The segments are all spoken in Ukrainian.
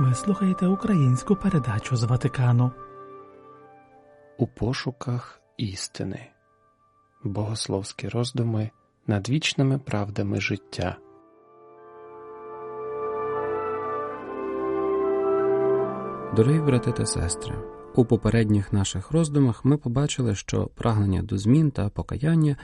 Ви слухаєте українську передачу з Ватикану. У пошуках істини. Богословські роздуми над вічними правдами життя. Дорогі брати та сестри, у попередніх наших роздумах ми побачили, що прагнення до змін та покаяння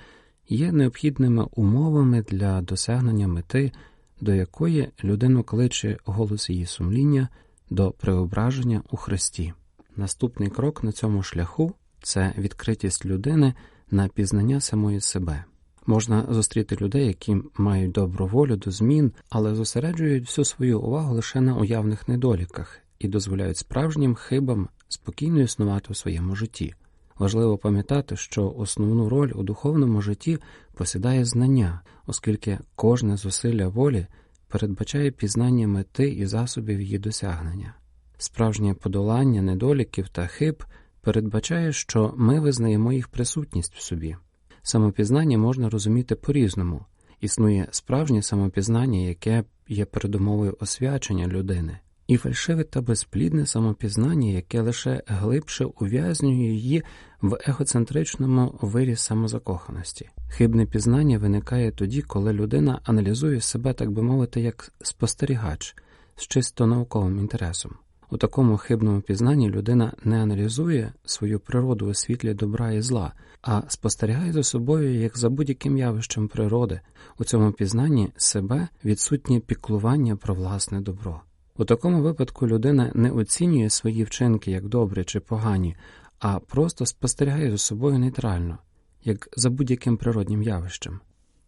є необхідними умовами для досягнення мети, до якої людину кличе голос її сумління до преображення у Христі. Наступний крок на цьому шляху це відкритість людини на пізнання самої себе. Можна зустріти людей, які мають добру волю до змін, але зосереджують всю свою увагу лише на уявних недоліках і дозволяють справжнім хибам спокійно існувати у своєму житті. Важливо пам'ятати, що основну роль у духовному житті посідає знання, оскільки кожне зусилля волі передбачає пізнання мети і засобів її досягнення. Справжнє подолання недоліків та хиб передбачає, що ми визнаємо їх присутність в собі. Самопізнання можна розуміти по-різному. Існує справжнє самопізнання, яке є передумовою освячення людини, і фальшиве та безплідне самопізнання, яке лише глибше ув'язнює її в егоцентричному вирі самозакоханості. Хибне пізнання виникає тоді, коли людина аналізує себе, так би мовити, як спостерігач з чисто науковим інтересом. У такому хибному пізнанні людина не аналізує свою природу у світлі добра і зла, а спостерігає за собою як за будь-яким явищем природи. У цьому пізнанні себе відсутнє піклування про власне добро. У такому випадку людина не оцінює свої вчинки як добрі чи погані, а просто спостерігає за собою нейтрально, як за будь-яким природнім явищем.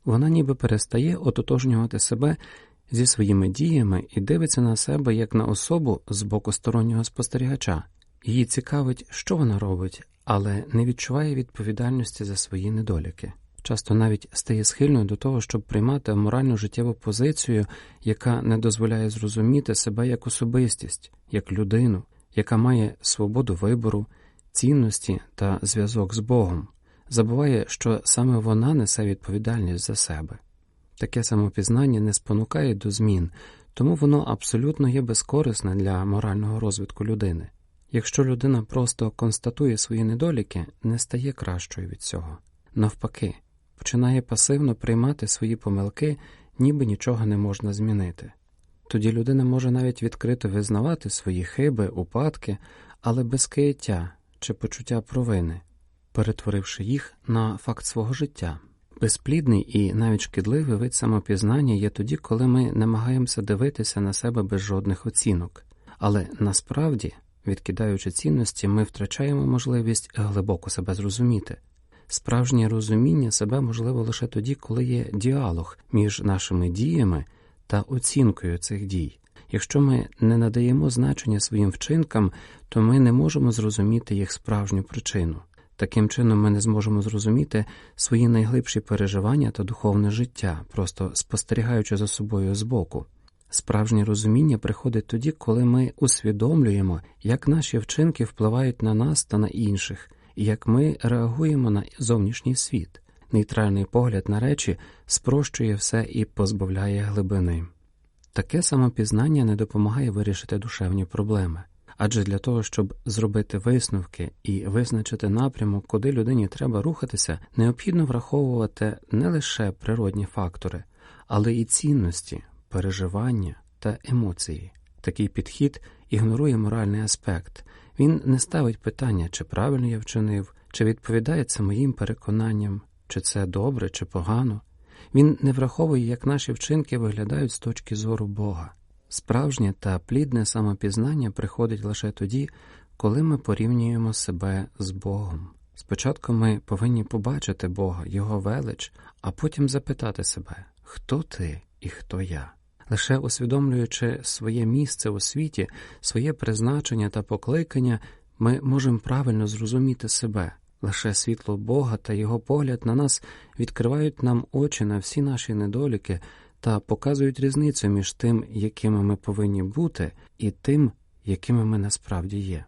Вона ніби перестає ототожнювати себе зі своїми діями і дивиться на себе як на особу з боку стороннього спостерігача. Її цікавить, що вона робить, але не відчуває відповідальності за свої недоліки. Часто навіть стає схильною до того, щоб приймати моральну життєву позицію, яка не дозволяє зрозуміти себе як особистість, як людину, яка має свободу вибору, цінності та зв'язок з Богом, забуває, що саме вона несе відповідальність за себе. Таке самопізнання не спонукає до змін, тому воно абсолютно є безкорисне для морального розвитку людини. Якщо людина просто констатує свої недоліки, не стає кращою від цього. Навпаки, починає пасивно приймати свої помилки, ніби нічого не можна змінити. Тоді людина може навіть відкрито визнавати свої хиби, упадки, але без кияття чи почуття провини, перетворивши їх на факт свого життя. Безплідний і навіть шкідливий вид самопізнання є тоді, коли ми намагаємося дивитися на себе без жодних оцінок, але насправді, відкидаючи цінності, ми втрачаємо можливість глибоко себе зрозуміти. Справжнє розуміння себе можливо лише тоді, коли є діалог між нашими діями та оцінкою цих дій. Якщо ми не надаємо значення своїм вчинкам, то ми не можемо зрозуміти їх справжню причину. Таким чином, ми не зможемо зрозуміти свої найглибші переживання та духовне життя, просто спостерігаючи за собою збоку. Справжнє розуміння приходить тоді, коли ми усвідомлюємо, як наші вчинки впливають на нас та на інших, як ми реагуємо на зовнішній світ. Нейтральний погляд на речі спрощує все і позбавляє глибини. Таке самопізнання не допомагає вирішити душевні проблеми. Адже для того, щоб зробити висновки і визначити напрямок, куди людині треба рухатися, необхідно враховувати не лише природні фактори, але і цінності, переживання та емоції. Такий підхід ігнорує моральний аспект, він не ставить питання, чи правильно я вчинив, чи відповідає це моїм переконанням, чи це добре, чи погано. Він не враховує, як наші вчинки виглядають з точки зору Бога. Справжнє та плідне самопізнання приходить лише тоді, коли ми порівнюємо себе з Богом. Спочатку ми повинні побачити Бога, Його велич, а потім запитати себе, хто ти і хто я. Лише усвідомлюючи своє місце у світі, своє призначення та покликання, ми можемо правильно зрозуміти себе. Лише світло Бога та Його погляд на нас відкривають нам очі на всі наші недоліки та показують різницю між тим, якими ми повинні бути, і тим, якими ми насправді є.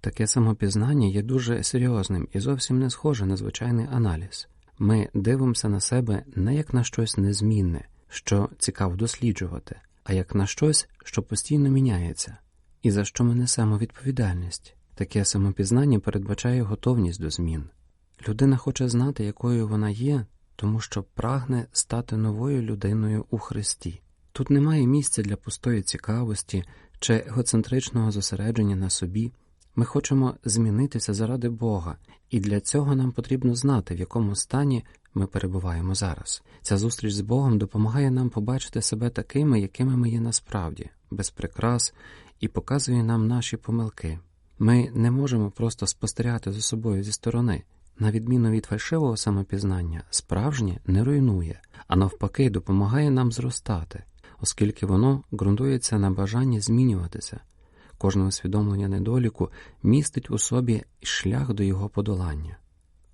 Таке самопізнання є дуже серйозним і зовсім не схоже на звичайний аналіз. Ми дивимося на себе не як на щось незмінне, що цікаво досліджувати, а як на щось, що постійно міняється, і за що ми несемо відповідальність. Таке самопізнання передбачає готовність до змін. Людина хоче знати, якою вона є, тому що прагне стати новою людиною у Христі. Тут немає місця для пустої цікавості чи егоцентричного зосередження на собі. Ми хочемо змінитися заради Бога, і для цього нам потрібно знати, в якому стані ми перебуваємо зараз. Ця зустріч з Богом допомагає нам побачити себе такими, якими ми є насправді, без прикрас, і показує нам наші помилки. Ми не можемо просто спостерігати за собою зі сторони. На відміну від фальшивого самопізнання, справжнє не руйнує, а навпаки, допомагає нам зростати, оскільки воно ґрунтується на бажанні змінюватися. Кожне усвідомлення недоліку містить у собі шлях до його подолання.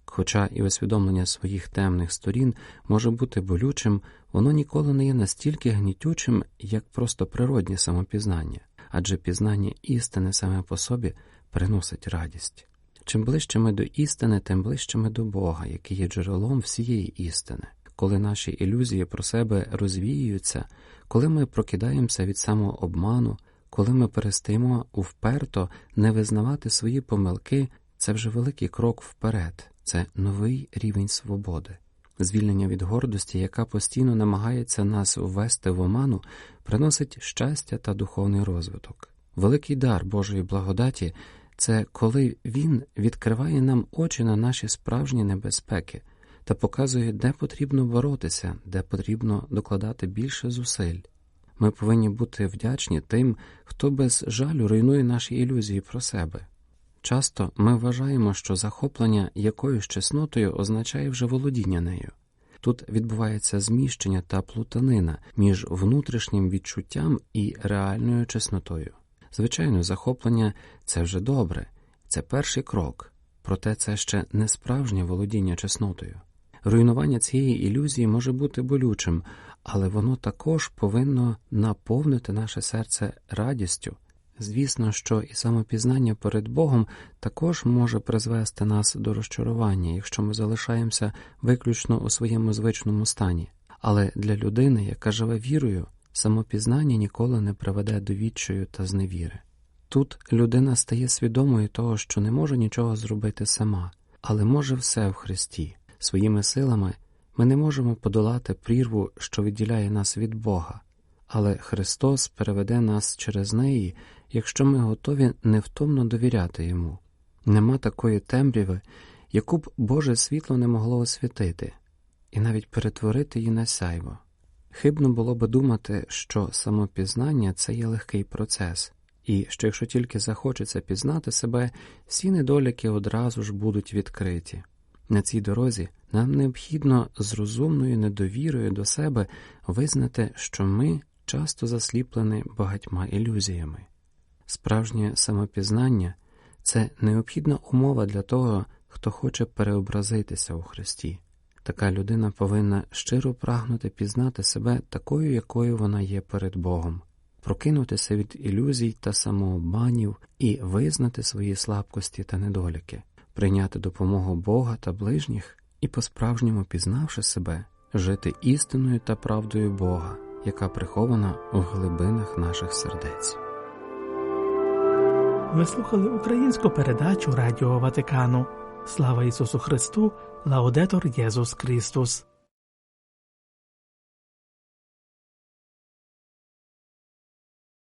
Хоча і усвідомлення своїх темних сторін може бути болючим, воно ніколи не є настільки гнітючим, як просто природнє самопізнання, адже пізнання істини саме по собі приносить радість. Чим ближче ми до істини, тим ближче ми до Бога, який є джерелом всієї істини. Коли наші ілюзії про себе розвіюються, коли ми прокидаємося від самообману, коли ми перестаємо вперто не визнавати свої помилки, це вже великий крок вперед, це новий рівень свободи. Звільнення від гордості, яка постійно намагається нас ввести в оману, приносить щастя та духовний розвиток. Великий дар Божої благодаті це коли Він відкриває нам очі на наші справжні небезпеки та показує, де потрібно боротися, де потрібно докладати більше зусиль. Ми повинні бути вдячні тим, хто без жалю руйнує наші ілюзії про себе. Часто ми вважаємо, що захоплення якоюсь чеснотою означає вже володіння нею. Тут відбувається зміщення та плутанина між внутрішнім відчуттям і реальною чеснотою. Звичайно, захоплення це вже добре, це перший крок, проте це ще не справжнє володіння чеснотою. Руйнування цієї ілюзії може бути болючим, але воно також повинно наповнити наше серце радістю. Звісно, що і самопізнання перед Богом також може призвести нас до розчарування, якщо ми залишаємося виключно у своєму звичному стані. Але для людини, яка живе вірою, самопізнання ніколи не приведе до відчаю та зневіри. Тут людина стає свідомою того, що не може нічого зробити сама, але може все в Христі. Своїми силами ми не можемо подолати прірву, що відділяє нас від Бога, але Христос переведе нас через неї, якщо ми готові невтомно довіряти Йому. Нема такої темряви, яку б Боже світло не могло освітити, і навіть перетворити її на сяйво. Хибно було би думати, що самопізнання це є легкий процес, і що якщо тільки захочеться пізнати себе, всі недоліки одразу ж будуть відкриті. На цій дорозі нам необхідно з розумною недовірою до себе визнати, що ми часто засліплені багатьма ілюзіями. Справжнє самопізнання це необхідна умова для того, хто хоче переобразитися у Христі. Така людина повинна щиро прагнути пізнати себе такою, якою вона є перед Богом, прокинутися від ілюзій та самообманів і визнати свої слабкості та недоліки, прийняти допомогу Бога та ближніх і, по-справжньому пізнавши себе, жити істиною та правдою Бога, яка прихована у глибинах наших сердець. Ви слухали українську передачу Радіо Ватикану. Слава Ісусу Христу! Лаудетор Єсус Христос!